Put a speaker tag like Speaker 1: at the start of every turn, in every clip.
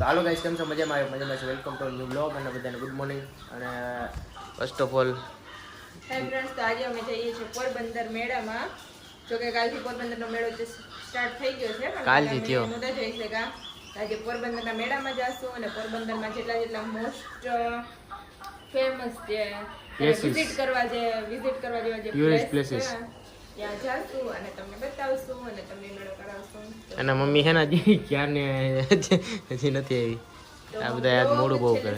Speaker 1: તો હાલો ગાઈસ કેમ છો? મજામાં આવ્યો મજામાં છે? વેલકમ ટુ ન્યુ બ્લોગ અને બધાને ગુડ મોર્નિંગ અને first of all
Speaker 2: hi friends તો આજે અમે જઈએ છીએ પોરબંદર મેળામાં. જો કે કાલથી પોરબંદરનો મેળો જે સ્ટાર્ટ થઈ ગયો છે
Speaker 1: કાલથી થયો.
Speaker 2: નહોતા જઈ શક્યા. આજે પોરબંદરના મેળામાં જાશું અને પોરબંદરમાં જેટલા જેટલા મોસ્ટ ફેમસ જે વિઝિટ કરવા જે વિઝિટ કરવા જેવા જે પ્લેસીસ ત્યાં જાશું અને તમને બતાવશું અને તમને
Speaker 1: અને મમ્મી છે ને હજી ક્યારને હજી નથી આવી. આ બધા યાદ મોડું બહુ કરે.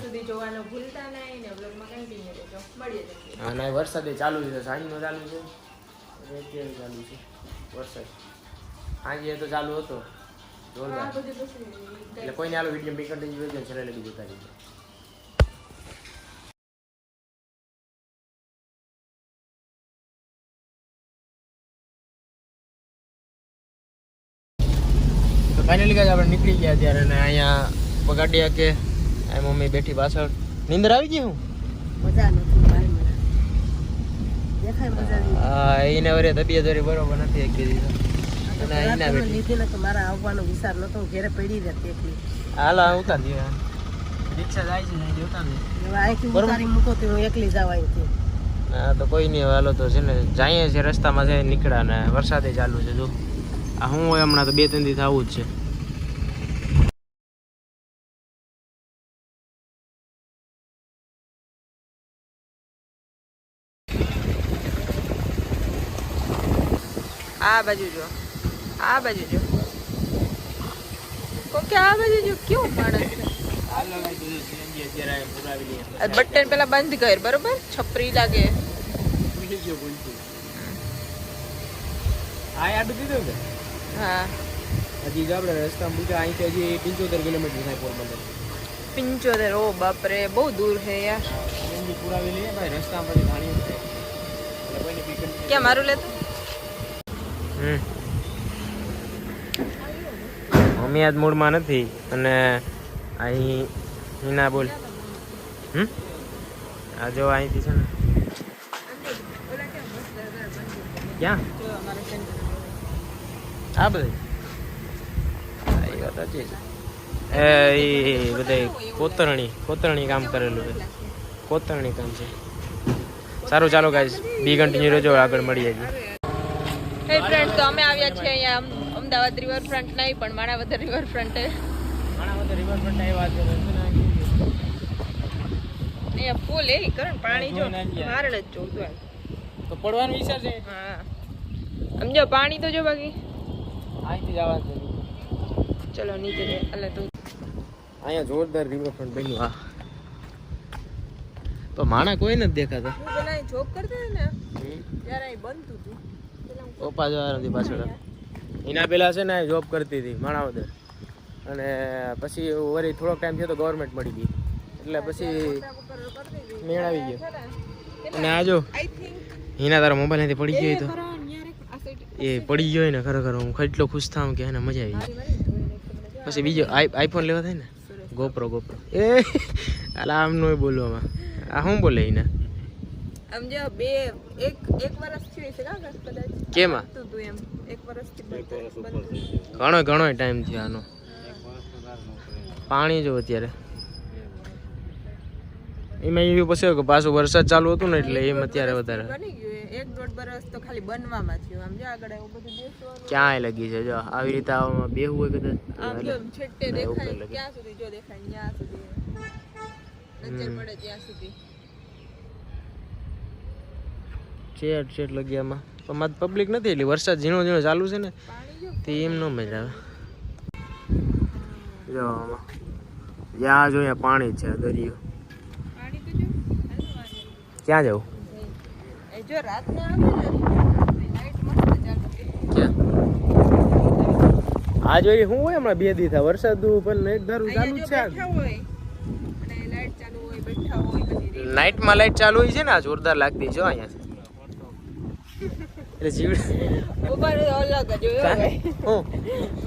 Speaker 2: ને
Speaker 1: અને વરસાદ ચાલુ છે સાંજનો ચાલુ છે? અત્યારે ચાલુ છે વરસાદ. સાંજે તો ચાલુ હતો. જોરદાર. એટલે કોઈને આલો વીડિયો બી કન્ટિન્યુ જાય છેલ્લે લગી જોતા ફાઇનલી ગાઈસ આપણે નીકળી ગયા ત્યારે ને અહીંયા પગાડ્યા કે આ મમ્મી બેઠી પાછળ. નીંદર આવી ગઈ હું?
Speaker 3: નહીં
Speaker 1: હા એને વરે તબિયત વરી બરોબર નથી એક
Speaker 3: તો મારા આવવાનો વિચાર નતો ઘેરે પડી રહેતી એકલી.
Speaker 1: હાલ આ ઉતાર દઈએ રિક્ષા જાય છે દે
Speaker 3: હવે અહીંથી ઉતારી મૂકો તો હું એકલી જાવ અહીંથી.
Speaker 1: હા તો કોઈ નહીં હાલો તો છે ને જઈએ છે રસ્તામાં છે નીકળ્યા ને વરસાદે ચાલુ છે જો. આ હું હમણાં તો બે ત્રણ દિવસ આવું જ છે.
Speaker 2: આ બાજુ જો. આ બાજુ જો. કોકે આ બાજુ જો? કેવું માણસ છે? બટન પેલા બંધ કર બરોબર? છપરી લાગે. હા
Speaker 1: હજી જો આપણે રસ્તા પૂછ્યા અહીંથી હજી પંચોતેર કિલોમીટર થાય પોરબંદર.
Speaker 2: પિંચોતેર ઓ બાપરે બહુ દૂર છે યાર.
Speaker 1: એમની ભાઈ જ
Speaker 2: ક્યાં મારું લેતું?
Speaker 1: મમ્મી આજ મૂડમાં નથી અને અહીં હિના બોલ. હમ? આ જો અહીંથી છે ને. ક્યાં? આ બધા? એ બધે કોતરણી કોતરણી કામ કરેલું છે કોતરણી કામ છે. સારું, ચાલો ગાઈસ બી કન્ટિન્યુ રહેજો આગળ મળીએ છીએ
Speaker 2: હે ફ્રેન્ડ તો અમે આવ્યા છીએ અહીંયા અમદાવાદ અમદાવાદ રિવરફ્રન્ટ નહીં પણ માણાવદર રિવરફ્રન્ટે અહીંયા ફૂલ એ કરણ પાણી જો મારણ જ જોતું
Speaker 1: તો પડવાનું વિચાર છે?
Speaker 2: હા. સમજો પાણી તો જો બાકી.
Speaker 1: અહીંથી જવાનું છે.
Speaker 2: ચલો નીચે જઈએ. એટલે તું.
Speaker 1: અહીંયા જોરદાર રિવરફ્રન્ટ બન્યું હા. તો માણા કોઈ નથી દેખાતા.
Speaker 2: જોબ કરતા ને. ત્યારે અહીં બનતું હતું.
Speaker 1: પપ્પા જવા નથી પાછળ. એના પહેલાં છે ને જોબ કરતી હતી માણાવદર અને પછી વળી થોડોક ટાઈમ થયો તો ગવર્મેન્ટ મળી ગઈ. એટલે પછી મેળ આવી ગયો. અને આ જો
Speaker 2: આઈ
Speaker 1: હિના તારા મોબાઈલ નથી પડી ગયો તો. એ પડી ગયો ને ખરેખર હું કેટલો ખુશ થાઉં કે એને મજા આવી
Speaker 2: નથી.
Speaker 1: પછી બીજો આઈ આઈફોન લેવા થાય ને? ગોપરો ગોપરો એ આમ આમનું બોલવામાં. આ શું બોલે એને?
Speaker 2: આમ બે એક એક વર્ષ થયું છે કાકા કદાચ?
Speaker 1: કેમાં?
Speaker 2: તું તું એમ. એક વર્ષથી બનતું. બનતું.
Speaker 1: ઘણો ઘણો ટાઈમ થયો આનો. પાણી જો અત્યારે. એમાં એવું પછી કે પાછું વરસાદ ચાલુ હતું ને એટલે એમ અત્યારે વધારે.
Speaker 2: બની ગયું એક દોઢ વર્ષ તો ખાલી બનવામાં થયું. આમ જો આગળ એવું બધું બેસવાનું
Speaker 1: ક્યાંય લગી છે? જો આવી રીતે આવામાં બેહું હોય કદાચ
Speaker 2: આમ જો આમ છેટ્ટે
Speaker 1: ના, એવું
Speaker 2: દેખાય ક્યાં સુધી જો દેખાય ત્યાં સુધી. નજર પડે ત્યાં સુધી.
Speaker 1: ચેટ ચેટ લગી આમાં. પણ મારે પબ્લિક નથી એટલે વરસાદ ઝીણો ઝીણો ચાલુ છે ને તે એમ ન મજા આવે. જો જ્યાં જો અહીંયા પાણી છે દરિયો. ક્યાં જવું?
Speaker 2: લાઈટ
Speaker 1: આ જોઈએ શું હોય હમણાં બે દી થાય વરસાદ પણ એક ધારું ચાલુ છે
Speaker 2: લાઈટ
Speaker 1: નાઇટમાં લાઈટ ચાલુ હોય છે ને આ જોરદાર લાગતી. જો અહીંયા. એટલે જીવડ.
Speaker 2: ઉપર અલગ જ હોય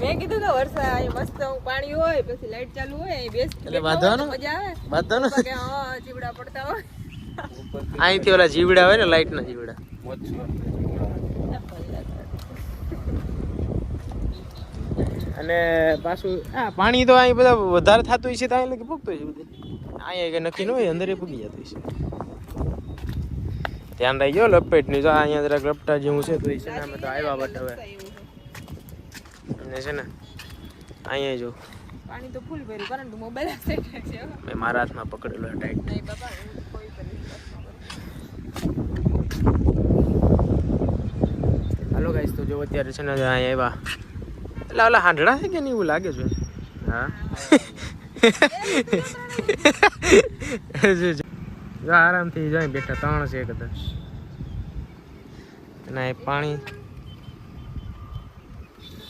Speaker 2: મેં કીધું તો વરસાદ મસ્ત પાણી હોય પછી લાઈટ ચાલુ હોય અહીં બેસ
Speaker 1: એટલે વાંધો
Speaker 2: મજા આવે. ઉપર કે હા જીવડા પડતા હોય.
Speaker 1: અહીંથી ઓલા જીવડા હોય ને લાઈટના જીવડા. અને પાછું હા પાણી તો અહીં બધા વધારે થતું છે તો અહીં લગી પૂગતું છે બધું. અહીંયા નક્કી ન હોય અંદર એ પૂગી જતું હોય ધ્યાન રાખજો લપેટની જો અહીંયા જરાક લપટા જેવું છે તો એ છે ને અમે તો આવ્યા બટ હવે. અને છે ને અહીંયા જો.
Speaker 2: પાણી તો ફૂલ ભર્યું કારણ કે મોબાઈલ સેટ છે.
Speaker 1: મેં મારા હાથમાં પકડેલો ટાઈટ
Speaker 2: નહીં બાપા કોઈ.
Speaker 1: હાલો ગાઈસ તો જો અત્યારે છે ને અહીંયા આવ્યા. એટલે ઓલા હાંડડા છે કે નહીં એવું લાગે છે? હા આરામથી જાય બેઠા, ત્રણ છે કદાચ. અને પાણી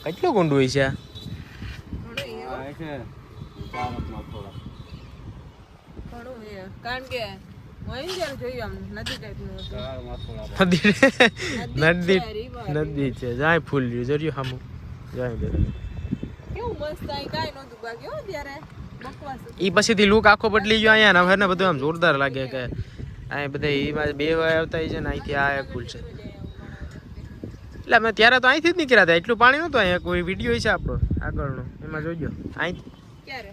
Speaker 1: કેટલું ગુંડું હોય છે
Speaker 2: જોયું
Speaker 1: ફૂલ જર્યું સામું જાય
Speaker 2: કેવું મસ્ત કાંઈ નહોતું બાકી.
Speaker 1: એ પછીથી લુક આખો બદલી ગયો. અહીંયા ને હવે ને બધું આમ જોરદાર લાગે કે અહીંયા બધા એમાં બે વાય આવતા છે ને અહીંથી આ એક પુલ છે. એટલે અમે ત્યારે તો અહીંથી જ નીકળ્યા હતા. એટલું પાણી નહોતું અહીંયા. કોઈ વીડિયો છે આપણો? આગળનો. એમાં જોઈજો. અહીં.
Speaker 2: ક્યારે?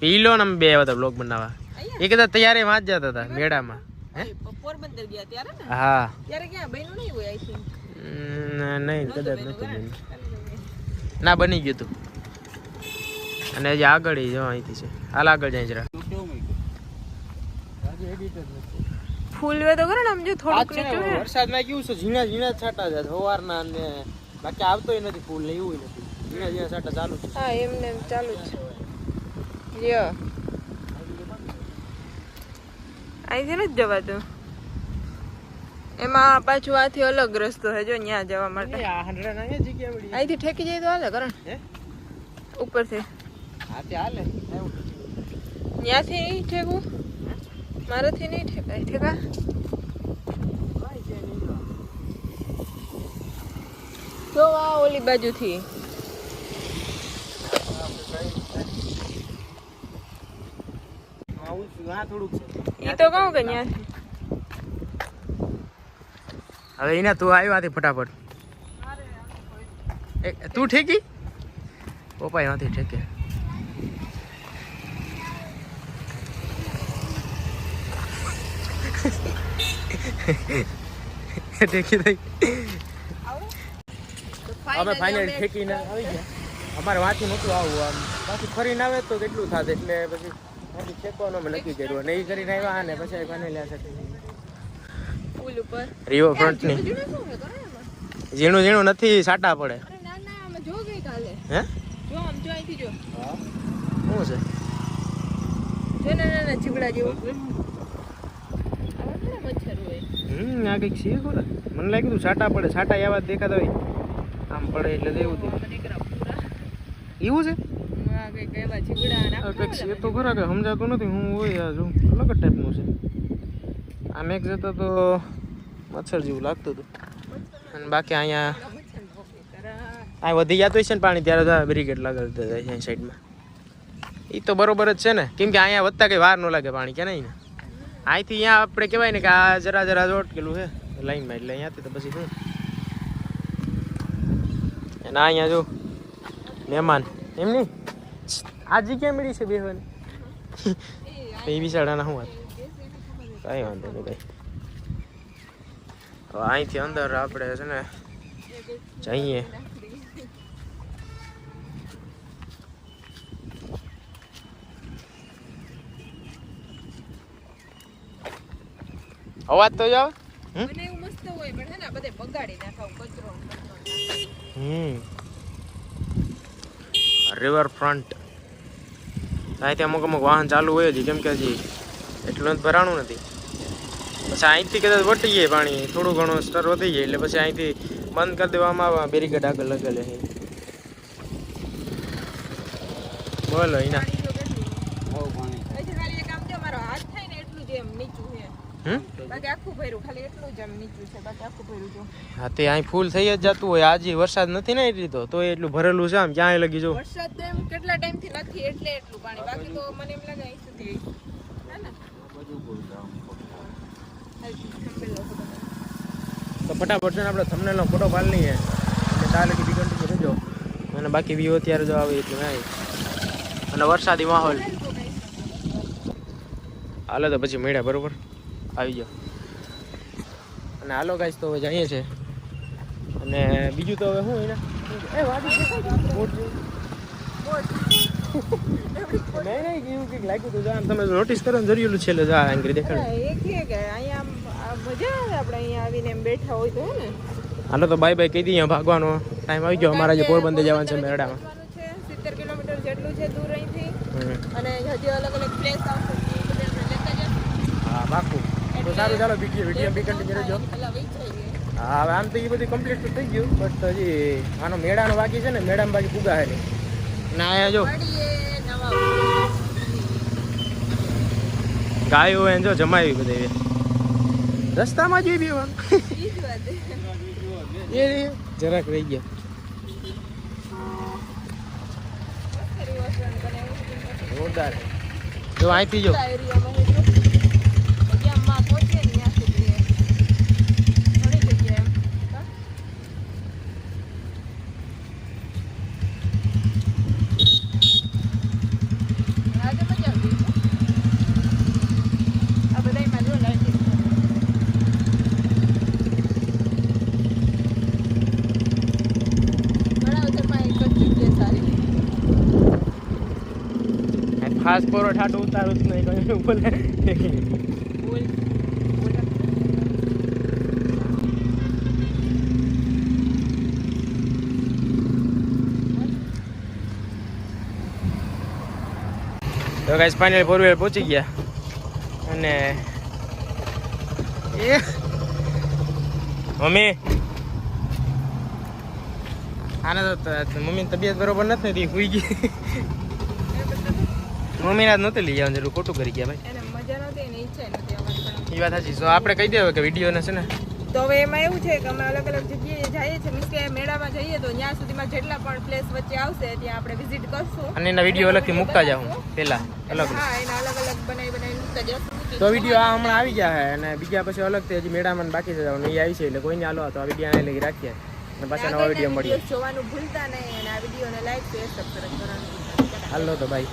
Speaker 1: પીલો ને અમે બે આવ્યા હતા બ્લોગ બનાવવા એ કદાચ તૈયારી વાંચ જતા હતા મેળામાં. હે?
Speaker 2: નહીં
Speaker 1: કદાચ નહોતું ના બની ગયું હતું અને જે આગળ એ જો અહીંથી છે. હાલ આગળ જાય જરા.
Speaker 2: ફૂલવે તો કરે ને આમ જો થોડુંક
Speaker 1: આ વરસાદમાં કેવું છે? ઝીણા ઝીણા છાંટા છે. સવારના અને બાકી આવતોય નથી ફૂલ ને એવું નથી. ઝીણા ઝીણા છાંટા ચાલુ છે.
Speaker 2: હા એમને એમ ચાલુ જ છે. યો અહીંથી નથી જવાતું એમાં પાછું આથી અલગ રસ્તો છે જો ત્યાં જવા માટે.
Speaker 1: આ હંડ્રેડ અહીંયા જગ્યા મળી
Speaker 2: અહીંથી ઠેકી જાય તો હાલે કરણ
Speaker 1: હે?
Speaker 2: ઉપરથી. ત્યાંથી નહીં ઠેકવું મારાથી નહીં ઠેકાય. ઠેકા? તો આ ઓલી બાજુથી.
Speaker 1: છે
Speaker 2: તો કહું કે ત્યાંથી
Speaker 1: હવે એના તું આવ્યો આથી ફટાફટ. તું ઠેકી? પપ્પા એમાંથી ઠેકે ઠેકી દઈ. અમે ફાઇનલ ઠેકીને આવી ગયા. અમારે વાંચી નહોતું આવવું આમ. પાછું ફરીને આવે તો કેટલું થાત? એટલે પછી ત્યાંથી ઠેકવાનું અમે નક્કી કર્યું. અને એ કરીને આવ્યા અને પછી ફાઇનલ
Speaker 2: પુલ ઉપર.
Speaker 1: રિવર ફ્રન્ટની
Speaker 2: ઝીણું છે.
Speaker 1: ઝીણું ઝીણું નથી સાટા પડે.
Speaker 2: અરે ના ના અમે જો ગઈ કાલે.
Speaker 1: હે?
Speaker 2: જો આમ જો અહીંથી જો.
Speaker 1: શું છે?
Speaker 2: જો ના ના ના ચીબડા જેવું આવા થોડા મચ્છર હોય
Speaker 1: હમ આ કંઈક છે ખોરા મને લાગ્યું તું સાટા પડે સાટા એવા દેખાતા હોય. આમ પડે એટલે એવું એવું છે?
Speaker 2: કંઈક
Speaker 1: છે તો ખરા કે સમજાતું નથી. હું હોય આ જો અલગ ટાઈપનું છે. આમ એક જતો તો મચ્છર જેવું લાગતું હતું. અને બાકી અહીંયા આ વધી જતું હોય છે ને પાણી ત્યારે બ્રિગેડ જાય છે સાઈડમાં એ તો બરોબર જ છે ને. કેમ કે અહીંયા વધતા કંઈ વાર ન લાગે પાણી કે નહીં? ને અહીંથી અહીંયા આપણે કહેવાય ને કે આ જરા જરા અટકેલું છે. લાઈનમાં એટલે અહીંયાથી તો પછી શું? અને આ અહીંયા જો મહેમાન. એમની આ જગ્યા મળી છે બેહવાની? એ બિચારાના શું વાત? કાંઈ વાંધો નહીં ભાઈ. અહીંથી અંદર આપણે છે ને જઈએ. અવાજ તો જાવ હમ?
Speaker 2: મને એવું મસ્ત હોય પણ હે ને બધે બગાડી નાખાવ કચરો
Speaker 1: હમ. રિવર ફ્રન્ટ અહીંથી અમુક અમુક વાહન ચાલુ હોય જ કેમ કે હજી એટલું ભરાણું નથી. પછી અહીંથી કદાચ વટી જાય પાણી થોડું ઘણું સ્તર વધી જાય એટલે પછી અહીંથી બંધ કરી દેવામાં આવે બેરીકેડ આગળ લગેલે છે. બોલો એના
Speaker 2: પાણી આમ જો મારો હાથ થાય ને એટલું જ એમ નીચું.
Speaker 1: હા તે અહીં ફૂલ થઈ જ જતું હોય. આજે વરસાદ નથી ને એટલી તો તોય એટલું ભરેલું છે આમ ક્યાંય લગી જો.
Speaker 2: વરસાદ તો એમ કેટલા ટાઈમથી નથી એટલે એટલું પાણી. બાકી તો મને એમ લાગે અહીં સુધી હે ને? હાલ, સંભળેલો ફોટો.
Speaker 1: તો ફટાફટ છે ને આપણે થંબનેલનો ફોટો પાડી લઈએ. એટલે તાર લગી કન્ટિન્યુ રહેજો. અને બાકી વ્યૂ અત્યારે જો આવે એટલું નહીં અને વરસાદી માહોલ. હાલે તો પછી મળ્યા બરોબર? આવી જાઓ. અને હાલો ગાઈસ તો હવે જઈએ છે અને બીજું તો હવે શું એને? એ વાડી? બોટ. નહીં નહીં એવું કંઈક લાગ્યું હતું જાણ તમે નોટિસ કરો ને જરિયેલું છેલ્લે જા આંગળી દેખાડે.
Speaker 2: એ કે અહીંયા આમ મજા આવે આપણે અહીંયા આવીને એમ બેઠા હોય તો હે ને?
Speaker 1: હાલો તો બાય બાય કહી દઈએ ભાગવાનો. ટાઈમ આવી ગયો. અમારા જે પોરબંદર જવાનું છે મેરડામાં.
Speaker 2: છે સિત્તેર કિલોમીટર જેટલું છે દૂર અહીંથી. અને હજી અલગ અલગ પ્લેસ આવશે એ બધે આપણે લેતા જઈશું.
Speaker 1: હા પાકું તો સારું ચાલો બીજી વીડિયો બી કન્ટિન્યુ રહેજો. હા હવે આમ તો એ બધું કમ્પ્લીટ થઈ ગયું બટ હજી આનો મેળાનો બાકી છે ને મેળામાં બાકી પૂગા હે ના અહીંયા જો ગાયું હોય જો જમાવી બધી રસ્તામાં જોઈ બેવાનું. એ જરાક રહી ગયા. જોરદાર. જો અહીંથી જો
Speaker 2: આ એરિયામાં છે જો. હજી આમ માં પહોંચીએ ને ત્યાં સુધી ઘણી જગ્યાએ એમ. હા? આજે મજા આવી છે. આ બધાયમાં જો lighting છે. ઘણા વખતમાં એક જ જગ્યા સારી
Speaker 1: ફાસ્ટ ફોરવર્ડ હાટું ઉતારું જ નહીં કઈ બોલે. તો ગાઈસ ફાઇનલ ફોર વ્હીલર પહોંચી ગયા. અને એ. મમ્મી. આને તો મમ્મી મમ્મીની તબિયત બરોબર નથી સુઈ ગઈ. મમ્મીને જ નહોતી લઈ જવાનું જરૂર ખોટું કરી ગયા ભાઈ. એ વાત સાચી. તો આપણે કહી દેવું કે વિડીયોને છે ને.
Speaker 2: તો હવે એમાં એવું છે કે અમે અલગ અલગ જગ્યાએ જઈએ છીએ. મીન્સ કે મેળામાં જઈએ તો ત્યાં સુધીમાં જેટલા પણ પ્લેસ વચ્ચે આવશે ત્યાં આપણે વિઝિટ કરશું.
Speaker 1: અને એના વીડિયો અલગથી મૂકતા જાઉં પહેલા અલગ.
Speaker 2: હા એના અલગ અલગ બનાવી બનાવી મૂકતા જશું
Speaker 1: તો વીડિયો આ હમણાં આવી ગયા છે અને બીજા પછી અલગથી હજી મેળામાં બાકી છે જવાનું. એ આવી છે એટલે કોઈને હાલો તો આ વીડિયો લઈ રાખીએ. અને પાછા નવા વીડિયો મળીએ.
Speaker 2: જોવાનું ભૂલતા નહીં અને આ વિડીયોને લાઈક શેર સબસ્ક્રાઇબ કરવાનું
Speaker 1: હાલો તો ભાઈ